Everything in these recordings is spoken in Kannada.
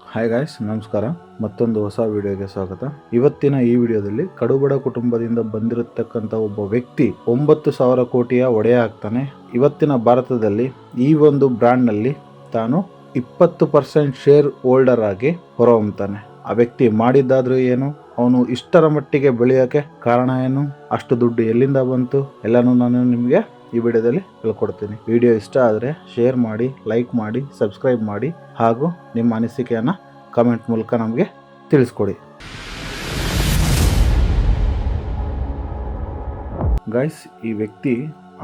ಹಾಯ್ ಗಾಯ್ಸ್ ನಮಸ್ಕಾರ. ಮತ್ತೊಂದು ಹೊಸ ವಿಡಿಯೋಗೆ ಸ್ವಾಗತ. ಇವತ್ತಿನ ಈ ವಿಡಿಯೋದಲ್ಲಿ ಕಡುಬಡ ಕುಟುಂಬದಿಂದ ಬಂದಿರತಕ್ಕಂಥ ಒಬ್ಬ ವ್ಯಕ್ತಿ ಒಂಬತ್ತು ಸಾವಿರ ಕೋಟಿಯ ಒಡೆಯ ಆಗ್ತಾನೆ. ಇವತ್ತಿನ ಭಾರತದಲ್ಲಿ ಈ ಒಂದು ಬ್ರ್ಯಾಂಡ್ನಲ್ಲಿ ತಾನು ಇಪ್ಪತ್ತು ಪರ್ಸೆಂಟ್ ಶೇರ್ ಹೋಲ್ಡರ್ ಆಗಿ ಹೊರಹೊಮ್ತಾನೆ. ಆ ವ್ಯಕ್ತಿ ಮಾಡಿದ್ದಾದ್ರೂ ಏನು, ಅವನು ಇಷ್ಟರ ಮಟ್ಟಿಗೆ ಬೆಳೆಯೋಕ್ಕೆ ಕಾರಣ ಏನು, ಅಷ್ಟು ದುಡ್ಡು ಎಲ್ಲಿಂದ ಬಂತು, ಎಲ್ಲನೂ ನಾನು ನಿಮಗೆ ಈ ವಿಡಿಯೋದಲ್ಲಿ ಹೇಳ್ಕೊಡ್ತೀನಿ ವಿಡಿಯೋ ಇಷ್ಟ ಆದರೆ ಶೇರ್ ಮಾಡಿ ಲೈಕ್ ಮಾಡಿ ಸಬ್ಸ್ಕ್ರೈಬ್ ಮಾಡಿ ಹಾಗೂ ನಿಮ್ಮ ಅನಿಸಿಕೆಯನ್ನು ಕಮೆಂಟ್ ಮೂಲಕ ನಮಗೆ ತಿಳಿಸ್ಕೊಡಿ. ಗೈಸ್ ಈ ವ್ಯಕ್ತಿ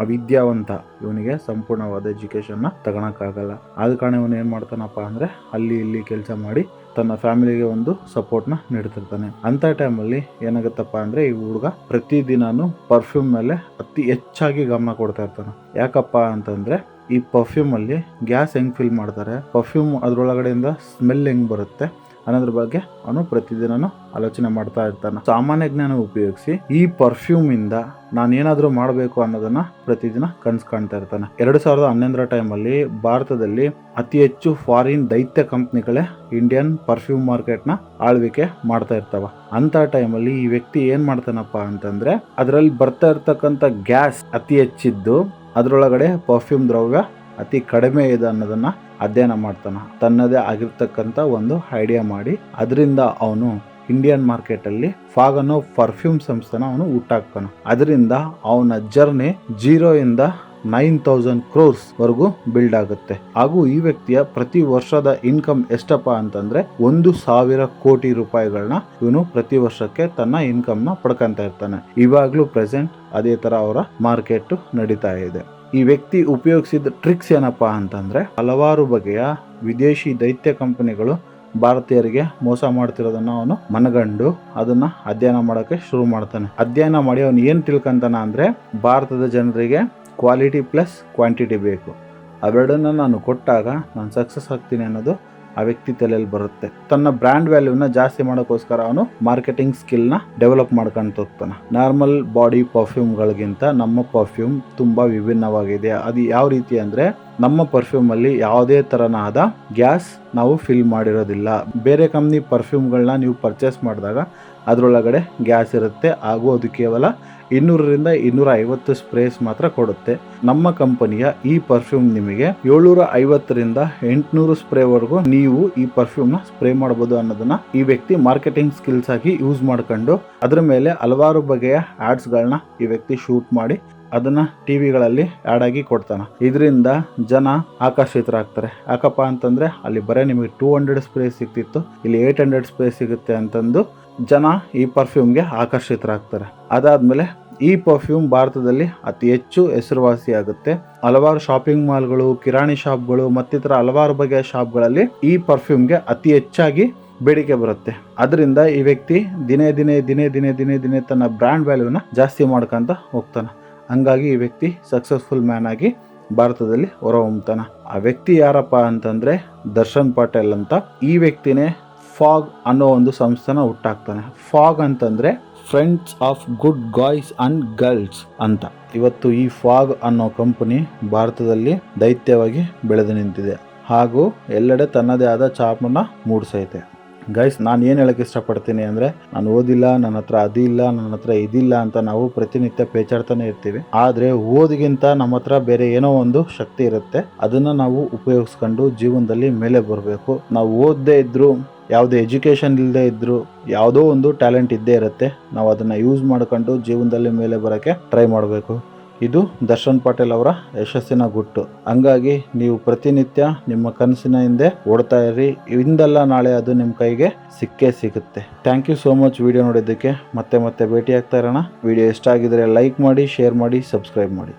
ಅವಿದ್ಯಾವಂತ. ಇವನಿಗೆ ಸಂಪೂರ್ಣವಾದ ಎಜುಕೇಶನ್ನ ತಗೊಳಕ್ಕಾಗಲ್ಲ. ಆದ ಕಾರಣ ಇವನು ಏನು ಮಾಡ್ತಾನಪ್ಪ ಅಂದರೆ ಅಲ್ಲಿ ಇಲ್ಲಿ ಕೆಲಸ ಮಾಡಿ ತನ್ನ ಫ್ಯಾಮಿಲಿಗೆ ಒಂದು ಸಪೋರ್ಟ್ನ ನೀಡ್ತಿರ್ತಾನೆ. ಅಂತ ಟೈಮಲ್ಲಿ ಏನಾಗುತ್ತಪ್ಪ ಅಂದರೆ ಈ ಹುಡುಗ ಪ್ರತಿದಿನಾನು ಪರ್ಫ್ಯೂಮ್ ಮೇಲೆ ಅತಿ ಹೆಚ್ಚಾಗಿ ಗಮನ ಕೊಡ್ತಾ ಇರ್ತಾನೆ. ಯಾಕಪ್ಪ ಅಂತಂದರೆ ಈ ಪರ್ಫ್ಯೂಮ್ ಅಲ್ಲಿ ಗ್ಯಾಸ್ ಹೆಂಗೆ ಫಿಲ್ ಮಾಡ್ತಾರೆ? ಪರ್ಫ್ಯೂಮ್ ಅದರೊಳಗಡೆಯಿಂದ ಸ್ಮೆಲ್ ಹೆಂಗ್ ಬರುತ್ತೆ? ಅನ್ನೋದ್ರ ಬಗ್ಗೆ ಅವನು ಪ್ರತಿದಿನನೂ ಆಲೋಚನೆ ಮಾಡ್ತಾ ಇರ್ತಾನೆ. ಸಾಮಾನ್ಯ ಜ್ಞಾನ ಉಪಯೋಗಿಸಿ ಈ ಪರ್ಫ್ಯೂಮ್ ಇಂದ ನಾನು ಏನಾದರೂ ಮಾಡಬೇಕು ಅನ್ನೋದನ್ನ ಪ್ರತಿದಿನ ಕನ್ಸ್ ಕಾಣ್ತಾ ಇರ್ತಾನೆ. ಎರಡು ಸಾವಿರದ ಹನ್ನೊಂದರ ಟೈಮಲ್ಲಿ ಭಾರತದಲ್ಲಿ ಅತಿ ಹೆಚ್ಚು ಫಾರಿನ್ ದೈತ್ಯ ಕಂಪ್ನಿಗಳೇ ಇಂಡಿಯನ್ ಪರ್ಫ್ಯೂಮ್ ಮಾರ್ಕೆಟ್ನ ಆಳ್ವಿಕೆ ಮಾಡ್ತಾ ಇರ್ತಾವ. ಅಂತ ಟೈಮಲ್ಲಿ ಈ ವ್ಯಕ್ತಿ ಏನ್ ಮಾಡ್ತಾನಪ್ಪ ಅಂತಂದ್ರೆ, ಅದರಲ್ಲಿ ಬರ್ತಾ ಇರ್ತಕ್ಕಂಥ ಗ್ಯಾಸ್ ಅತಿ ಹೆಚ್ಚಿದ್ದು, ಅದರೊಳಗಡೆ ಪರ್ಫ್ಯೂಮ್ ದ್ರವ್ಯ ಅತಿ ಕಡಿಮೆ ಇದೆ ಅನ್ನೋದನ್ನ ಅಧ್ಯಯನ ಮಾಡ್ತಾನೆ. ತನ್ನದೇ ಆಗಿರ್ತಕ್ಕಂಥ ಒಂದು ಐಡಿಯಾ ಮಾಡಿ, ಅದರಿಂದ ಅವನು ಇಂಡಿಯನ್ ಮಾರ್ಕೆಟ್ ಅಲ್ಲಿ ಫಾಗ್ ಅನ್ನೋ ಪರ್ಫ್ಯೂಮ್ ಸಂಸ್ಥೆನ ಅವನು ಹುಟ್ಟಾಕ್ತಾನೆ ಅದರಿಂದ ಅವನ ಜರ್ನಿ ಜೀರೋ ಇಂದ ನೈನ್ ತೌಸಂಡ್ ಕ್ರೋರ್ಸ್ ವರೆಗೂ ಬಿಲ್ಡ್ ಆಗುತ್ತೆ. ಹಾಗೂ ಈ ವ್ಯಕ್ತಿಯ ಪ್ರತಿ ವರ್ಷದ ಇನ್ಕಮ್ ಎಷ್ಟಪ್ಪ ಅಂತಂದ್ರೆ ಒಂದು ಸಾವಿರ ಕೋಟಿ ರೂಪಾಯಿಗಳನ್ನ ಇವನು ಪ್ರತಿ ವರ್ಷಕ್ಕೆ ತನ್ನ ಇನ್ಕಮ್ನ ಪಡ್ಕೊಂತ ಇರ್ತಾನೆ. ಇವಾಗ್ಲೂ ಪ್ರೆಸೆಂಟ್ ಅದೇ ತರ ಅವರ ಮಾರ್ಕೆಟ್ ನಡೀತಾ ಇದೆ. ಈ ವ್ಯಕ್ತಿ ಉಪಯೋಗಿಸಿದ ಟ್ರಿಕ್ಸ್ ಏನಪ್ಪ ಅಂತಂದ್ರೆ ಹಲವಾರು ಬಗೆಯ ವಿದೇಶಿ ದೈತ್ಯ ಕಂಪನಿಗಳು ಭಾರತೀಯರಿಗೆ ಮೋಸ ಮಾಡ್ತಿರೋದನ್ನ ಅವನು ಮನಗಂಡು ಅದನ್ನ ಅಧ್ಯಯನ ಮಾಡೋಕೆ ಶುರು ಮಾಡ್ತಾನೆ. ಅಧ್ಯಯನ ಮಾಡಿ ಅವನು ಏನು ತಿಳ್ಕೊಂತಾನ ಅಂದರೆ ಭಾರತದ ಜನರಿಗೆ ಕ್ವಾಲಿಟಿ ಪ್ಲಸ್ ಕ್ವಾಂಟಿಟಿ ಬೇಕು. ಅವೆರಡನ್ನ ನಾನು ಕೊಟ್ಟಾಗ ನಾನು ಸಕ್ಸಸ್ ಆಗ್ತೀನಿ ಅನ್ನೋದು ಆ ವ್ಯಕ್ತಿ ತಲೆಯಲ್ಲಿ ಬರುತ್ತೆ. ತನ್ನ ಬ್ರ್ಯಾಂಡ್ ವ್ಯಾಲ್ಯೂನ ಜಾಸ್ತಿ ಮಾಡೋಕ್ಕೋಸ್ಕರ ಅವನು ಮಾರ್ಕೆಟಿಂಗ್ ಸ್ಕಿಲ್ನ ಡೆವಲಪ್ ಮಾಡ್ಕೊಂತ ಹೋಗ್ತಾನೆ. ನಾರ್ಮಲ್ ಬಾಡಿ ಪರ್ಫ್ಯೂಮ್ಗಳಿಗಿಂತ ನಮ್ಮ ಪರ್ಫ್ಯೂಮ್ ತುಂಬಾ ವಿಭಿನ್ನವಾಗಿದೆ. ಅದು ಯಾವ ರೀತಿ ಅಂದ್ರೆ ನಮ್ಮ ಪರ್ಫ್ಯೂಮಲ್ಲಿ ಯಾವುದೇ ತರನಾದ ಗ್ಯಾಸ್ ನಾವು ಫಿಲ್ ಮಾಡಿರೋದಿಲ್ಲ. ಬೇರೆ ಕಂಪ್ನಿ ಪರ್ಫ್ಯೂಮ್ಗಳನ್ನ ನೀವು ಪರ್ಚೇಸ್ ಮಾಡಿದಾಗ ಅದರೊಳಗಡೆ ಗ್ಯಾಸ್ ಇರುತ್ತೆ. ಹಾಗೂ ಅದು ಕೇವಲ ಇನ್ನೂರರಿಂದ ಇನ್ನೂರ ಐವತ್ತು ಸ್ಪ್ರೇಸ್ ಮಾತ್ರ ಕೊಡುತ್ತೆ. ನಮ್ಮ ಕಂಪನಿಯ ಈ ಪರ್ಫ್ಯೂಮ್ ನಿಮಗೆ ಏಳ್ನೂರ ಐವತ್ತರಿಂದ ಎಂಟುನೂರು ಸ್ಪ್ರೇವರೆಗೂ ನೀವು ಈ ಪರ್ಫ್ಯೂಮ್ನ ಸ್ಪ್ರೇ ಮಾಡಬಹುದು ಅನ್ನೋದನ್ನ ಈ ವ್ಯಕ್ತಿ ಮಾರ್ಕೆಟಿಂಗ್ ಸ್ಕಿಲ್ಸ್ ಆಗಿ ಯೂಸ್ ಮಾಡ್ಕೊಂಡು, ಅದರ ಮೇಲೆ ಹಲವಾರು ಬಗೆಯ ಆಡ್ಸ್ಗಳನ್ನ ಈ ವ್ಯಕ್ತಿ ಶೂಟ್ ಮಾಡಿ ಅದನ್ನ ಟಿವಿಗಳಲ್ಲಿ ಆಡ್ ಆಗಿ ಕೊಡ್ತಾನೆ. ಇದರಿಂದ ಜನ ಆಕರ್ಷಿತರಾಗ್ತಾರೆ. ಯಾಕಪ್ಪ ಅಂತಂದ್ರೆ ಅಲ್ಲಿ ಬರೀ ನಿಮಗೆ ಟೂ ಹಂಡ್ರೆಡ್ ಸ್ಪ್ರೇ ಸಿಗ್ತಿತ್ತು, ಇಲ್ಲಿ ಏಟ್ ಹಂಡ್ರೆಡ್ ಸ್ಪ್ರೇ ಸಿಗುತ್ತೆ ಅಂತಂದು ಜನ ಈ ಪರ್ಫ್ಯೂಮ್ಗೆ ಆಕರ್ಷಿತರಾಗ್ತಾರೆ. ಅದಾದ್ಮೇಲೆ ಈ ಪರ್ಫ್ಯೂಮ್ ಭಾರತದಲ್ಲಿ ಅತಿ ಹೆಚ್ಚು ಹೆಸರುವಾಸಿಯಾಗುತ್ತೆ ಹಲವಾರು ಶಾಪಿಂಗ್ ಮಾಲ್ಗಳು ಕಿರಾಣಿ ಶಾಪ್ಗಳು ಮತ್ತಿತರ ಹಲವಾರು ಬಗೆಯ ಶಾಪ್ಗಳಲ್ಲಿ ಈ ಪರ್ಫ್ಯೂಮ್ಗೆ ಅತಿ ಹೆಚ್ಚಾಗಿ ಬೇಡಿಕೆ ಬರುತ್ತೆ. ಅದರಿಂದ ಈ ವ್ಯಕ್ತಿ ದಿನೇ ದಿನೇ ದಿನೇ ದಿನೇ ದಿನೇ ದಿನೇ ತನ್ನ ಬ್ರ್ಯಾಂಡ್ ವ್ಯಾಲ್ಯೂನ ಜಾಸ್ತಿ ಮಾಡ್ಕೊಂತ ಹೋಗ್ತಾನೆ. ಹಂಗಾಗಿ ಈ ವ್ಯಕ್ತಿ ಸಕ್ಸಸ್ಫುಲ್ ಮ್ಯಾನ್ ಆಗಿ ಭಾರತದಲ್ಲಿ ಹೊರಹೊಮ್ತಾನ ಆ ವ್ಯಕ್ತಿ ಯಾರಪ್ಪ ಅಂತಂದ್ರೆ ದರ್ಶನ್ ಪಟೇಲ್ ಅಂತ. ಈ ವ್ಯಕ್ತಿನೇ ಫಾಗ್ ಅನ್ನೋ ಒಂದು ಸಂಸ್ಥೆನ ಹುಟ್ಟಾಕ್ತಾನೆ. ಫಾಗ್ ಅಂತಂದ್ರೆ friends of good guys and girls ಅಂತ. ಇವತ್ತು ಈ ಫಾಗ್ ಅನ್ನೋ ಕಂಪನಿ ಭಾರತದಲ್ಲಿ ದೈತ್ಯವಾಗಿ ಬೆಳೆದು ನಿಂತಿದೆ. ಹಾಗೂ ಎಲ್ಲೆಡೆ ತನ್ನದೇ ಆದ ಚಾಪನ್ನ ಮೂಡಿಸೈತೆ. ಗೈಸ್ ನಾನು ಏನು ಹೇಳಕ್ಕೆ ಇಷ್ಟಪಡ್ತೀನಿ ಅಂದರೆ, ನಾನು ಓದಿಲ್ಲ, ನನ್ನ ಹತ್ರ ಅದಿಲ್ಲ ನನ್ನ ಹತ್ರ ಇದಿಲ್ಲ ಅಂತ ನಾವು ಪ್ರತಿನಿತ್ಯ ಪೇಚಾಡ್ತಾನೆ ಇರ್ತೀವಿ. ಆದರೆ ಓದಿಗಿಂತ ನಮ್ಮ ಹತ್ರ ಬೇರೆ ಏನೋ ಒಂದು ಶಕ್ತಿ ಇರುತ್ತೆ. ಅದನ್ನು ನಾವು ಉಪಯೋಗಿಸ್ಕೊಂಡು ಜೀವನದಲ್ಲಿ ಮೇಲೆ ಬರಬೇಕು. ನಾವು ಓದದೇ ಇದ್ದರೂ ಯಾವುದೇ ಎಜುಕೇಷನ್ ಇಲ್ಲದೆ ಇದ್ದರೂ ಯಾವುದೋ ಒಂದು ಟ್ಯಾಲೆಂಟ್ ಇದ್ದೇ ಇರುತ್ತೆ, ನಾವು ಅದನ್ನು ಯೂಸ್ ಮಾಡ್ಕೊಂಡು ಜೀವನದಲ್ಲಿ ಮೇಲೆ ಬರೋಕ್ಕೆ ಟ್ರೈ ಮಾಡಬೇಕು. ಇದು ದರ್ಶನ್ ಪಾಟೀಲ್ ಅವರ ಯಶಸ್ಸಿನ ಗುಟ್ಟು. ಹಂಗಾಗಿ ನೀವು ಪ್ರತಿನಿತ್ಯ ನಿಮ್ಮ ಕನಸಿನ ಹಿಂದೆ ಓಡ್ತಾ ಇರಿ ಇಂದಲ್ಲ ನಾಳೆ ಅದು ನಿಮ್ಮ ಕೈಗೆ ಸಿಕ್ಕೇ ಸಿಗುತ್ತೆ. Thank you so much video ನೋಡಿದ್ದಕ್ಕೆ. ಮತ್ತೆ ಮತ್ತೆ ಭೇಟಿ ಆಗ್ತಾ ಇರೋಣ. ವಿಡಿಯೋ ಇಷ್ಟ ಆಗಿದ್ರೆ ಲೈಕ್ ಮಾಡಿ ಶೇರ್ ಮಾಡಿ ಸಬ್ಸ್ಕ್ರೈಬ್ ಮಾಡಿ.